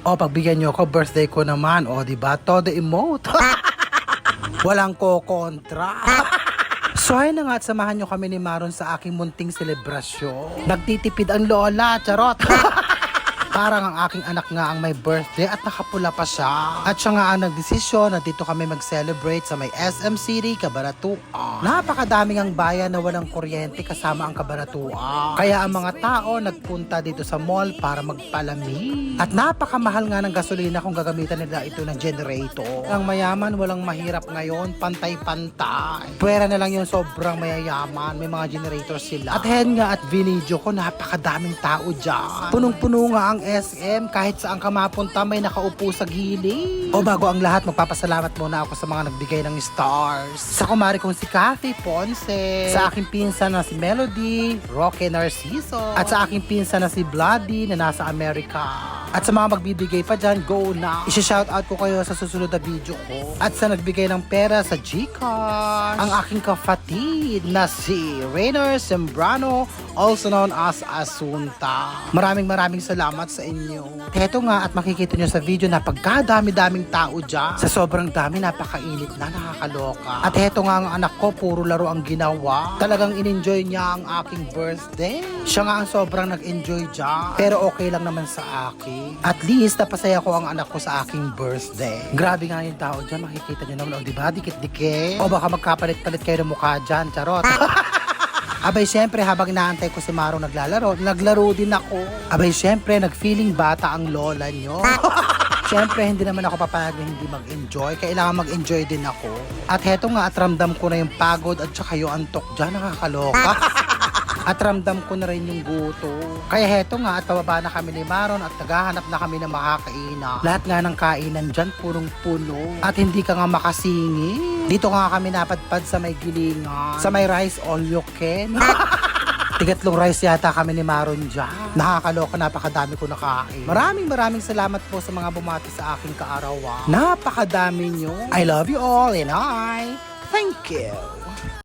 O, pagbigyan nyo ako, birthday ko naman. O, di ba? Todo emote. Walang ko-kontra. So ayun na nga at samahan nyo kami ni Maron sa aking munting selebrasyon. Nagtitipid ang lola, charot. Parang ang aking anak nga ang may birthday at nakapula pa siya. At siya nga ang nagdesisyon na dito kami mag-celebrate sa may SM City, Cabaratuan. Napakadaming ang bayan na walang kuryente kasama ang Cabaratuan. Kaya ang mga tao nagpunta dito sa mall para magpalamig. At napakamahal nga ng gasolina kung gagamitan nila ito ng generator. Ang mayaman walang mahirap ngayon, pantay-pantay. Pwera na lang yung sobrang mayayaman, may mga generator sila. At hen nga at video ko, napakadaming tao dyan. Punong-puno nga ang SM, kahit saan ka mapunta may nakaupo sa gilid. O bago ang lahat, magpapasalamat muna ako sa mga nagbigay ng stars. Sa kumari kong si Kathy Ponce, sa aking pinsan na si Melody, Roque Narciso, at sa aking pinsan na si Bloody na nasa Amerika. At sa mga magbibigay pa dyan, go na. Isha-shoutout ko kayo sa susunod na video ko. At sa nagbigay ng pera sa Gcash, ang aking kafatid na si Rainer Sembrano, also known as Asunta. Maraming maraming salamat sa inyo. Heto nga at makikita nyo sa video na pagkadami-daming tao dyan. Sa sobrang dami, napakainit na, nakakaloka. At heto nga ang anak ko, puro laro ang ginawa. Talagang in-enjoy niya ang aking birthday. Siya nga ang sobrang nag-enjoy dyan. Pero okay lang naman sa akin. At least, napasaya ko ang anak ko sa aking birthday. Grabe nga yung tao dyan, makikita nyo naman, o diba, dikit-dikit. O baka magkapalit-palit kayo ng mukha dyan, charot. Abay, syempre, habang inaantay ko si Maro naglalaro, naglaro din ako. Abay, syempre, nag-feeling bata ang lola nyo. Syempre, hindi naman ako papayag na hindi mag-enjoy. Kailangan mag-enjoy din ako. At heto nga, at ramdam ko na yung pagod at saka yung antok dyan, nakakaloka. at ramdam ko na rin yung guto. Kaya heto nga, at pababa na kami ni Maron at naghahanap na kami ng makakainan. Lahat nga ng kainan dyan, purong puno. At hindi ka nga makasingi. Dito nga kami napadpad sa may gilingan. Sa may rice all you can. Tigatlong rice yata kami ni Maron dyan. Nakakaloka, napakadami ko nakain. Maraming maraming salamat po sa mga bumati sa aking kaarawan. Napakadami nyo. I love you all and I thank you.